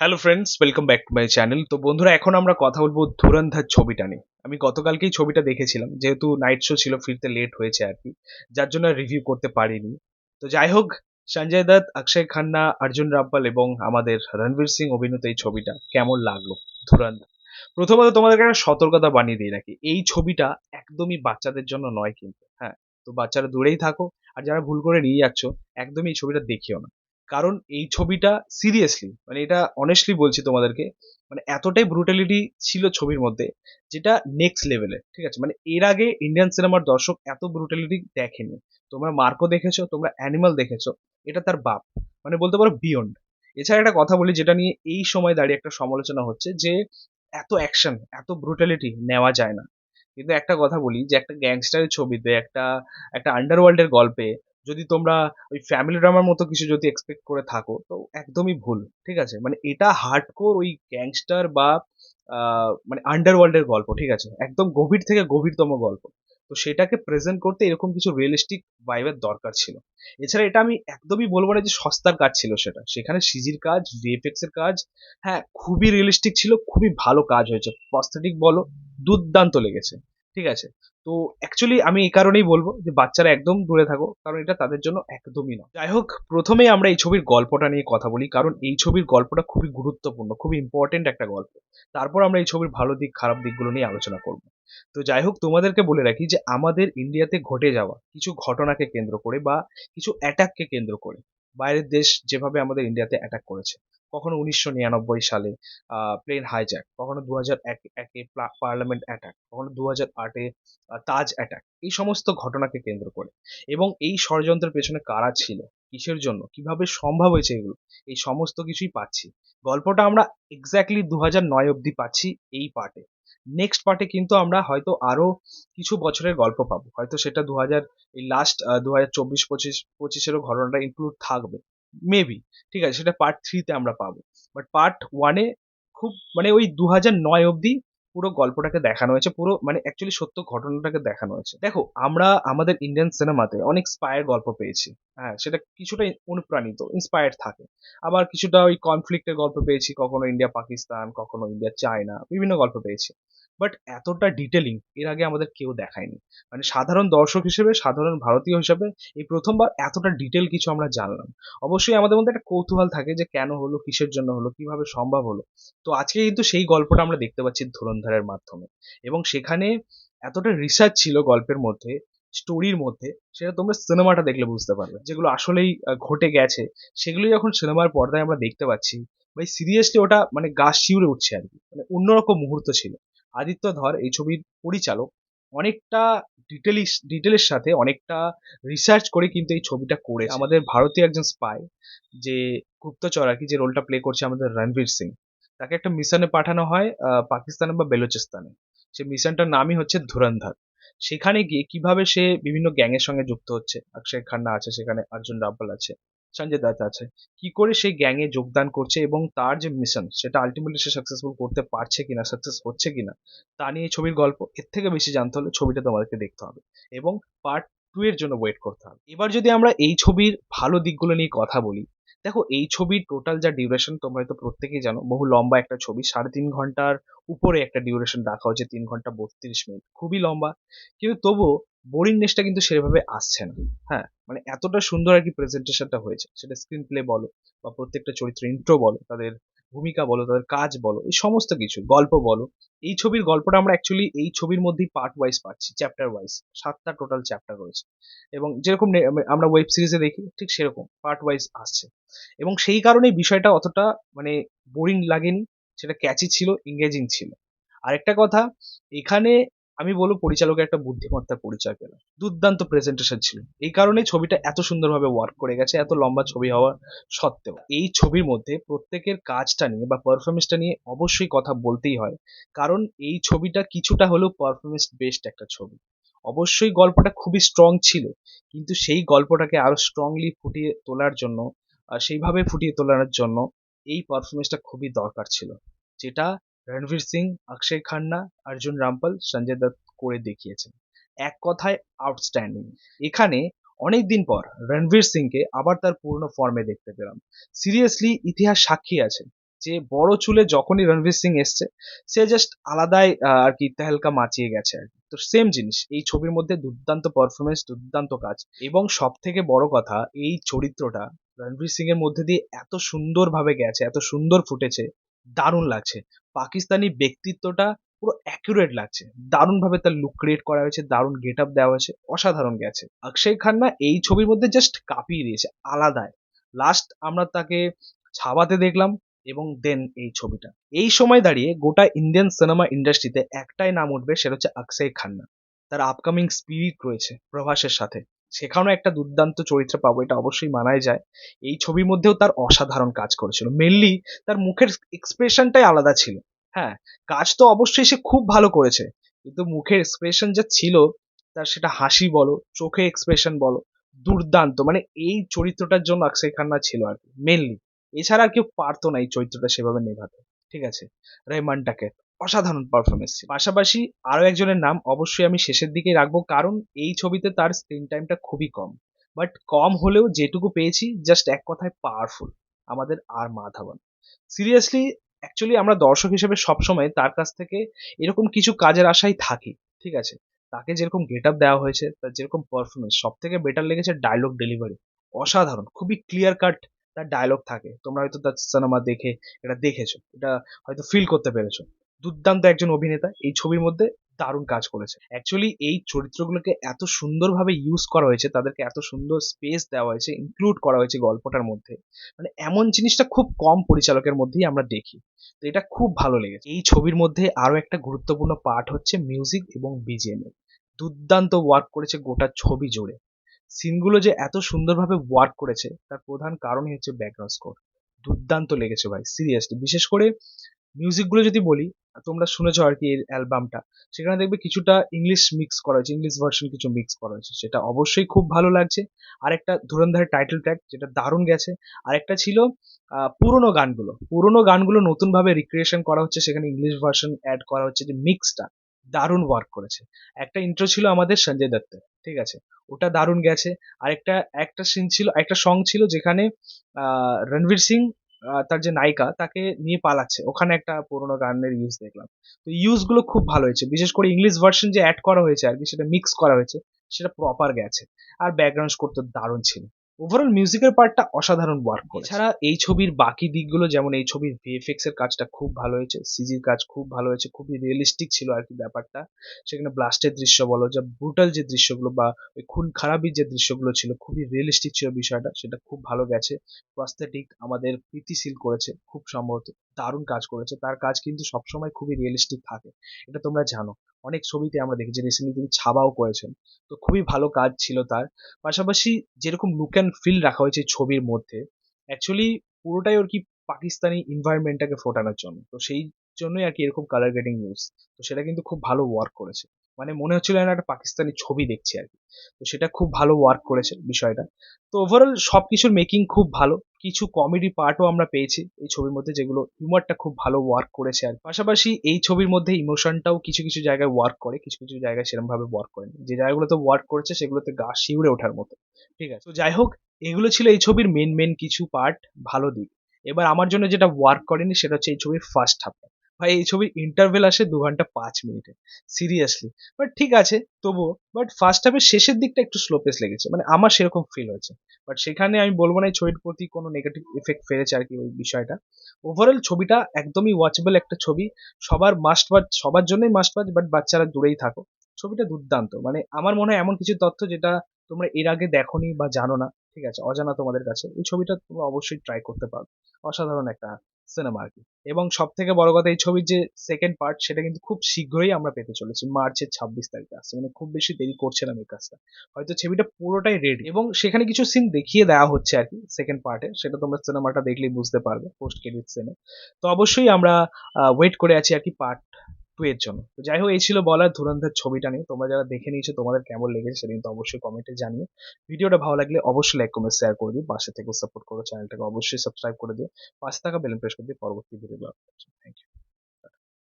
Hello friends welcome back to my channel তো বন্ধুরা, এখন আমরা কথা বলব ধুরন্ধার ছবিটা নিয়ে। আমি গতকালকেই ছবিটা দেখেছিলাম, যেহেতু নাইট শো ছিল, ফিরতে লেট হয়েছে আর কি, যার জন্য রিভিউ করতে পারিনি। তো যাই হোক, সঞ্জয় দত্ত, অক্ষয় খান্না, অর্জুন রাব্বাল এবং আমাদের রণবীর সিং অভিনীত এই ছবিটা কেমন লাগল ধুরন্ধর? প্রথমত তোমাদেরকে একটা সতর্কতা বানিয়ে দিই নাকি এই ছবিটা একদমই বাচ্চাদের জন্য নয় কিন্তু হ্যাঁ তো বাচ্চারা দূরেই থাকো, আর যারা ভুল করে নিয়ে যাচ্ছ, একদমই এই ছবিটা দেখিও না। কারণ এই ছবিটা সিরিয়াসলি মানে এটা অনেস্টলি বলছি তোমাদেরকে মানে এতটাই ব্রুটালিটি ছিল ছবির মধ্যে, যেটা নেক্সট লেভেলে ঠিক আছে? মানে এর আগে ইন্ডিয়ান সিনেমার দর্শক এত ব্রুটালিটি দেখেনি। তোমরা মার্কো দেখেছ, তোমরা অ্যানিমাল দেখেছ, এটা তার বাপ মানে বলতে পারো বিয়ন্ড এছাড়া একটা কথা বলি, যেটা নিয়ে এই সময় দাঁড়িয়ে একটা সমালোচনা হচ্ছে, যে এত অ্যাকশন এত ব্রুটালিটি নেওয়া যায় না। কিন্তু একটা কথা বলি, যে একটা গ্যাংস্টারের ছবিতে, একটা একটা আন্ডারওয়ার্ল্ডের গল্পে যদি তোমরা ওই ফ্যামিলি ড্রামার মতো কিছু যদি এক্সপেক্ট করে থাকো, তো একদমই ভুল, ঠিক আছে? মানে এটা হার্ডকোর ওই গ্যাংস্টার বা মানে আন্ডারওয়ার্ল্ডের গল্প, ঠিক আছে? একদম গভীর থেকে গভীরতম গল্প। তো সেটাকে প্রেজেন্ট করতে এরকম কিছু রিয়েলিস্টিক ভাইবের দরকার ছিল। এছাড়া এটা আমি একদমই বলব না যে সস্তার কাজ ছিল সেটা। সেখানে সিজির কাজ ভিএফএক্স এর কাজ হ্যাঁ খুবই রিয়েলিস্টিক ছিল, খুবই ভালো কাজ হয়েছে। প্রস্থেটিক বলো, দুর্দান্ত লেগেছে। ঠিক আছে? তো অ্যাকচুয়ালি আমি এই কারণেই বলব যে বাচ্চারা একদম দূরে থাকো, কারণ এটা তাদের জন্য একদমই নয়। যাই হোক, প্রথমেই আমরা এই ছবির গল্পটা নিয়ে কথা বলি, কারণ এই ছবির গল্পটা খুবই গুরুত্বপূর্ণ, খুবই ইম্পর্টেন্ট একটা গল্প। তারপর আমরা এই ছবির ভালো দিক, খারাপ দিকগুলো নিয়ে আলোচনা করব। তো যাই হোক, তোমাদেরকে বলে রাখি যে আমাদের ইন্ডিয়াতে ঘটে যাওয়া কিছু ঘটনাকে কেন্দ্র করে বা কিছু অ্যাটাককে কেন্দ্র করে, বাইরের দেশ যেভাবে আমাদের ইন্ডিয়াতে অ্যাটাক করেছে কখনো উনিশশো নিরানব্বই সালে প্লেন হাইজ্যাক কখনো দু হাজার এক, একে পার্লামেন্ট অ্যাটাক কখনো দু হাজার আটে তাজ অ্যাটাক এই সমস্ত ঘটনাকে কেন্দ্র করে। এবং এই ষড়যন্ত্রের পেছনে কারা ছিল? কিসের জন্য? কীভাবে সম্ভব হয়েছে এগুলো? এই সমস্ত কিছুই পাচ্ছি। গল্পটা আমরা এক্স্যাক্টলি দু হাজার নয় অব্দি পাচ্ছি এই পার্টে নেক্সট পার্টে কিন্তু আমরা হয়তো আরও কিছু বছরের গল্প পাবো। হয়তো সেটা দু হাজার এই লাস্ট দু হাজার চব্বিশ পঁচিশ, পঁচিশেরও ঘটনাটা ইনক্লুড থাকবে। মেবি ঠিক আছে, সেটা পার্ট থ্রিতে আমরা পাবো। বাট পার্ট ওয়ানে খুব মানে ওই দু হাজার নয় অব্দি পুরো গল্পটাকে দেখানো হয়েছে, পুরো মানে অ্যাকচুয়ালি সত্য ঘটনাটাকে দেখানো হয়েছে। দেখো, আমরা আমাদের ইন্ডিয়ান সিনেমাতে অনেক স্পায়ার গল্প পেয়েছি। হ্যাঁ সেটা কিছুটা অনুপ্রাণিত ইন্সপায়ার্ড থাকে। আবার কিছুটা ওই কনফ্লিক্টের গল্প পেয়েছি, কখনো ইন্ডিয়া পাকিস্তান কখনো ইন্ডিয়া চায়না বিভিন্ন গল্প পেয়েছি। বাট এতটা ডিটেলিং এর আগে আমাদের কেউ দেখায়নি। মানে সাধারণ দর্শক হিসেবে, সাধারণ ভারতীয় হিসেবে এই প্রথমবার এতটা ডিটেল কিছু আমরা জানলাম। অবশ্যই আমাদের মধ্যে একটা কৌতূহল থাকে যে কেন হলো, কিসের জন্য হলো, কীভাবে সম্ভব হলো। তো আজকে কিন্তু সেই গল্পটা আমরা দেখতে পাচ্ছি ধুরন্ধরের মাধ্যমে। এবং সেখানে এতটা রিসার্চ ছিল গল্পের মধ্যে স্টোরির মধ্যে, সেটা তোমরা সিনেমাটা দেখলে বুঝতে পারবে। যেগুলো আসলেই ঘটে গেছে সেগুলো যখন সিনেমার পর্দায় আমরা দেখতে পাচ্ছি। ভাই সিরিয়াসলি ওটা মানে গা শিউরে উঠছে আর কি। মানে অন্যরকম মুহূর্ত ছিল। আদিত্য ধর এই ছবির পরিচালক অনেকটা ডিটেলিস ডিটেলের সাথে অনেকটা রিসার্চ করে কিন্তু এই ছবিটা করে আমাদের ভারতীয় একজন স্পাই যে গুপ্তচর আর কি যে রোলটা প্লে করছে আমাদের রণবীর সিং তাকে একটা মিশনে পাঠানো হয় পাকিস্তানে বা বেলুচিস্তানে। সেই মিশনটার নামই হচ্ছে ধুরন্ধর। সেখানে গিয়ে কীভাবে সে বিভিন্ন গ্যাংয়ের সঙ্গে যুক্ত হচ্ছে অক্ষয় খান্না আছে সেখানে অর্জুন রাব্বাল আছে। সঞ্জয় দত্ত আছে। কি করে সেই গ্যাংয়ে যোগদান করছে এবং তার যে মিশন সেটা আলটিমেটলি সে সাকসেসফুল করতে পারছে কিনা সাকসেস হচ্ছে কিনা, তা নিয়ে ছবির গল্প এর থেকে বেশি জানতে হলে ছবিটা তোমাদেরকে দেখতে হবে এবং পার্ট টু এর জন্য ওয়েট করতে হবে। এবার যদি আমরা এই ছবির ভালো দিকগুলো নিয়ে কথা বলি, দেখো এই ছবির টোটাল যা ডিউরেশন তোমরা হয়তো প্রত্যেকেই জানো, বহু লম্বা একটা ছবি, সাড়ে তিন ঘণ্টার উপরে একটা ডিউরেশন রাখা হচ্ছে তিন ঘণ্টা বত্রিশ মিনিট, খুবই লম্বা। কিন্তু তবুও বোরিংনেসটা কিন্তু সেভাবে আসছে না। হ্যাঁ মানে এতটা সুন্দর আর কি প্রেজেন্টেশনটা হয়েছে। সেটা স্ক্রিন প্লে বলো বা প্রত্যেকটা চরিত্র ইন্ট্রো বলো, তাদের ভূমিকা বলো, তাদের কাজ বলো, এই সমস্ত কিছু, গল্প বলো, এই ছবির গল্পটা আমরা অ্যাকচুয়ালি এই ছবির মধ্যেই পার্ট ওয়াইজ পাচ্ছি চ্যাপ্টার ওয়াইজ সাতটা টোটাল চ্যাপ্টার রয়েছে। এবং যেরকম নে- আমরা ওয়েব সিরিজে দেখি, ঠিক সেরকম পার্ট ওয়াইজ আসছে। এবং সেই কারণেই বিষয়টা অতটা মানে বোরিং লাগেনি, সেটা ক্যাচি ছিল ইংগেজিং ছিল। আরেকটা কথা, এখানে আমি বলব পরিচালকের একটা বুদ্ধিমত্তার পরিচয় পেলাম। দুর্দান্ত প্রেজেন্টেশন ছিল। এই কারণে ছবিটা এত সুন্দরভাবে ওয়ার্ক করে গেছে, এত লম্বা ছবি হওয়া সত্ত্বেও। এই ছবির মধ্যে প্রত্যেকের কাজটা নিয়ে বা পারফরমেন্সটা নিয়ে অবশ্যই কথা বলতেই হয়। কারণ এই ছবিটা কিছুটা হলেও পারফরমেন্স বেস্ট একটা ছবি। অবশ্যই গল্পটা খুবই স্ট্রং ছিল, কিন্তু সেই গল্পটাকে আরও স্ট্রংলি ফুটিয়ে তোলার জন্য সেইভাবে ফুটিয়ে তোলার জন্য এই পারফরমেন্সটা খুবই দরকার ছিল। যেটা রণবীর সিং, অক্ষয় খান্না, অর্জুন রামপাল, সঞ্জয় দত্ত করে দেখিয়েছেন। এক কথায় আউটস্ট্যান্ডিং এখানে অনেক দিন পর রণবীর সিংকে আবার তার পূর্ণ ফর্মে দেখতে পেলাম। সিরিয়াসলি ইতিহাস সাক্ষী আছে যে বড় চুলে যখনই রণবীর সিং এসছে, সে জাস্ট আলাদাই আর কি তেহেলকা মাচিয়ে গেছে আর কি। তো সেম জিনিস, এই ছবির মধ্যে দুর্দান্ত পারফরমেন্স দুর্দান্ত কাজ এবং সব থেকে বড় কথা, এই চরিত্রটা রণবীর সিং এর মধ্যে দিয়ে এত সুন্দরভাবে গেছে, এত সুন্দর ফুটেছে দারুণ লাগছে। পাকিস্তানি ব্যক্তিত্বটা পুরো অ্যাকুরেট লাগছে। দারুণ ভাবে তার লুক ক্রিয়েট করা হয়েছে, দারুণ গেট আপ দেওয়া হয়েছে, অসাধারণ গেছে। অক্ষয় খান্না এই ছবির মধ্যে জাস্ট কাঁপিয়ে দিয়েছে আলাদায় লাস্ট আমরা তাকে ছাবাতে দেখলাম এবং দেন এই ছবিটা। এই সময় দাঁড়িয়ে গোটা ইন্ডিয়ান সিনেমা ইন্ডাস্ট্রিতে একটাই নাম উঠবে, সেটা হচ্ছে অক্ষয় খান্না। তার আপকামিং স্পিরিট রয়েছে, প্রভাসের সাথে। সেখানেও একটা দুর্দান্ত চরিত্র পাবো, এটা অবশ্যই মানাই যায়। এই ছবির মধ্যেও তার অসাধারণ কাজ করেছিল। মেনলি তার মুখের এক্সপ্রেশনটাই আলাদা ছিল। হ্যাঁ কাজ তো অবশ্যই সে খুব ভালো করেছে। কিন্তু মুখের এক্সপ্রেশন যা ছিল, তার সেটা হাসি বলো, চোখে এক্সপ্রেশন বলো, দুর্দান্ত। মানে এই চরিত্রটার জন্য অক্ষয় খান্না ছিল আর কি মেনলি এছাড়া আর কেউ পারতো না এই চরিত্রটা সেভাবে নেভাতে। ঠিক আছে? রেহমানটাকে অসাধারণ পারফরমেন্স পাশাপাশি আরও একজনের নাম অবশ্যই আমি শেষের দিকেই রাখব, কারণ এই ছবিতে তার স্ক্রিন টাইমটা খুবই কম। বাট কম হলেও যেটুকু পেয়েছি জাস্ট এক কথায় পাওয়ারফুল আমাদের আর মাধাবন। সিরিয়াসলি অ্যাকচুয়ালি আমরা দর্শক হিসেবে সবসময় তার কাছ থেকে এরকম কিছু কাজের আশায় থাকি, ঠিক আছে? তাকে যেরকম গেট আপ দেওয়া হয়েছে, তার যেরকম পারফরমেন্স সব থেকে বেটার লেগেছে ডায়লগ ডেলিভারি অসাধারণ, খুবই ক্লিয়ার কাট তার ডায়লগ থাকে। তোমরা হয়তো তার সিনেমা দেখে, এটা দেখেছ, এটা হয়তো ফিল করতে পেরেছ। দুর্দান্ত একজন অভিনেতা এই ছবির মধ্যে দারুণ কাজ করেছে। অ্যাকচুয়ালি এই চরিত্রগুলোকে এত সুন্দরভাবে ইউজ করা হয়েছে, তাদেরকে এত সুন্দর স্পেস দেওয়া হয়েছে ইনক্লুড করা হয়েছে গল্পটার মধ্যে। মানে এমন জিনিসটা খুব কম পরিচালকের মধ্যেই আমরা দেখি। তো এটা খুব ভালো লেগেছে। এই ছবির মধ্যে আরও একটা গুরুত্বপূর্ণ পার্ট হচ্ছে মিউজিক এবং বিজিএম দুর্দান্ত ওয়ার্ক করেছে গোটা ছবি জুড়ে। সিনগুলো যে এত সুন্দরভাবে ওয়ার্ক করেছে, তার প্রধান কারণই হচ্ছে ব্যাকগ্রাউন্ড স্কোর দুর্দান্ত লেগেছে ভাই সিরিয়াসলি বিশেষ করে মিউজিকগুলো যদি বলি, তোমরা শুনেছ আর কি এর অ্যালবামটা সেখানে দেখবে কিছুটা ইংলিশ মিক্স করা হয়েছে ইংলিশ ভার্সন কিছু মিক্স করা হয়েছে, সেটা অবশ্যই খুব ভালো লাগছে। আর একটা ধুরন্ধরের টাইটেল ট্র্যাক যেটা দারুণ গেছে। আর একটা ছিল পুরোনো গানগুলো। পুরোনো গানগুলো নতুনভাবে রিক্রিয়েশন করা হচ্ছে, সেখানে ইংলিশ ভার্সন অ্যাড করা হচ্ছে, যে মিক্সটা দারুণ ওয়ার্ক করেছে। একটা ইন্ট্রো ছিল আমাদের সঞ্জয় দত্তের, ঠিক আছে? ওটা দারুণ গেছে। আর একটা একটা সিন ছিল, একটা সং ছিল যেখানে রণবীর সিং তার যে নায়িকা, তাকে নিয়ে পালাচ্ছে। ওখানে একটা পুরোনো গানের ইউজ দেখলাম। তো ইউজগুলো খুব ভালো হয়েছে। বিশেষ করে ইংলিশ ভার্সন যে অ্যাড করা হয়েছে আর কি, সেটা মিক্স করা হয়েছে, সেটা প্রপার গেছে। আর ব্যাকগ্রাউন্ড স্কোর তো দারুণ ছিল। ওভারঅল মিউজিকের পার্টটা অসাধারণ ওয়ার্ক করে ছাড়া এই ছবির বাকি দিকগুলো যেমন এই ছবির ভিএফএক্স এর কাজটা খুব ভালো হয়েছে সিজির কাজ খুব ভালো হয়েছে খুবই রিয়েলিস্টিক ছিল আর কি ব্যাপারটা। সেখানে ব্লাস্টের দৃশ্য বলো যা ব্রুটাল যে দৃশ্যগুলো বা ওই খুন খারাপির যে দৃশ্যগুলো ছিল খুবই রিয়েলিস্টিক ছিল বিষয়টা সেটা খুব ভালো গেছে। প্রস্থেটিক আমাদের প্রীতিশীল করেছে খুব সম্ভবত দারুণ কাজ করেছে। তার কাজ কিন্তু সবসময় খুবই রিয়েলিস্টিক থাকে। এটা তোমরা জানো। অনেক ছবিতে আমরা দেখেছি রিসেন্টলি তিনি ছাবাও করেছেন। তো খুবই ভালো কাজ ছিল তার। পাশাপাশি যেরকম লুক অ্যান্ড ফিল রাখা হয়েছে ছবির মধ্যে অ্যাকচুয়ালি পুরোটাই ওর কি পাকিস্তানি এনভায়রনমেন্টটাকে ফোটানোর জন্য। তো সেই জন্যই আর কি এরকম কালার গ্রেডিং ইউজ তো সেটা কিন্তু খুব ভালো ওয়ার্ক করেছে। মানে মনে হচ্ছিল যেন একটা পাকিস্তানি ছবি দেখছি আর কি। তো সেটা খুব ভালো ওয়ার্ক করেছে বিষয়টা। তো ওভারঅল সব কিছুর মেকিং খুব ভালো। কিছু কমেডি পার্টও আমরা পেয়েছি এই ছবির মধ্যে যেগুলো হিউমারটা খুব ভালো ওয়ার্ক করেছে আর পাশাপাশি এই ছবির মধ্যে ইমোশনটাও কিছু কিছু জায়গায় ওয়ার্ক করে, কিছু কিছু জায়গায় সেরকম ভাবে ওয়ার্ক করেনি যে জায়গাগুলোতে ওয়ার্ক করেছে সেগুলোতে গা শিউরে ওঠার মতো। ঠিক আছে? তো যাই হোক, এগুলো ছিল এই ছবির মেন মেন কিছু পার্ট ভালো দিক। এবার আমার জন্য যেটা ওয়ার্ক করেনি সেটা হচ্ছে এই ছবির ফার্স্ট হাফটা ভাই, এই ছবির ইন্টারভেল আসে দু ঘণ্টা পাঁচ মিনিটে সিরিয়াসলি বাট ঠিক আছে, তবুও বাট ফার্স্ট হাফের শেষের দিকটা একটু স্লো পেস লেগেছে মানে আমার সেরকম ফিল হয়েছে। বাট সেখানে আমি বলব না এই ছবির প্রতি কোনো নেগেটিভ এফেক্ট ফেলেছে আর কি ওই বিষয়টা। ওভারঅল ছবিটা একদমই ওয়াচেবল একটা ছবি, সবার মাস্ট ওয়াচ সবার জন্যই মাস্ট ওয়াচ বাট বাচ্চারা দূরেই থাকো। ছবিটা দুর্দান্ত মানে আমার মনে হয় এমন কিছু তথ্য যেটা তোমরা এর আগে দেখোনি বা জানো না, ঠিক আছে, অজানা তোমাদের কাছে, এই ছবিটা তোমরা অবশ্যই ট্রাই করতে পারো। অসাধারণ একটা সিনেমা আর কি। এবং সব থেকে বড় কথা এই ছবির যে সেকেন্ড পার্ট সেটা কিন্তু খুব শীঘ্রই আমরা পেতে চলেছি। মার্চের ছাব্বিশ তারিখে আসছে মানে খুব বেশি দেরি করছে না এই কাজটা। হয়তো ছবিটা পুরোটাই রেডি এবং সেখানে কিছু সিন দেখিয়ে দেওয়া হচ্ছে আর কি সেকেন্ড পার্টে সেটা তোমরা সিনেমাটা দেখলেই বুঝতে পারবে পোস্ট ক্রেডিট সিনে তো অবশ্যই আমরা ওয়েট করে আছি আর কি পার্ট টু এর জন্য। তো যাই হোক, এই ছিল বলার ধুরন্ধর ছবিটা নিয়ে। তোমরা যারা দেখে নিয়েছো, তোমাদের কেমন লেগেছে সেদিন তো অবশ্যই কমেন্টে জানিয়ে ভিডিওটা ভালো লাগলে অবশ্যই লাইক কমেন্ট শেয়ার করে দিও। পাশে থেকে সাপোর্ট করো চ্যানেলটাকে অবশ্যই সাবস্ক্রাইব করে দিও। পাশে থাকা বেল প্রেস করে দিও। পরবর্তী ভিডিও থ্যাংক ইউ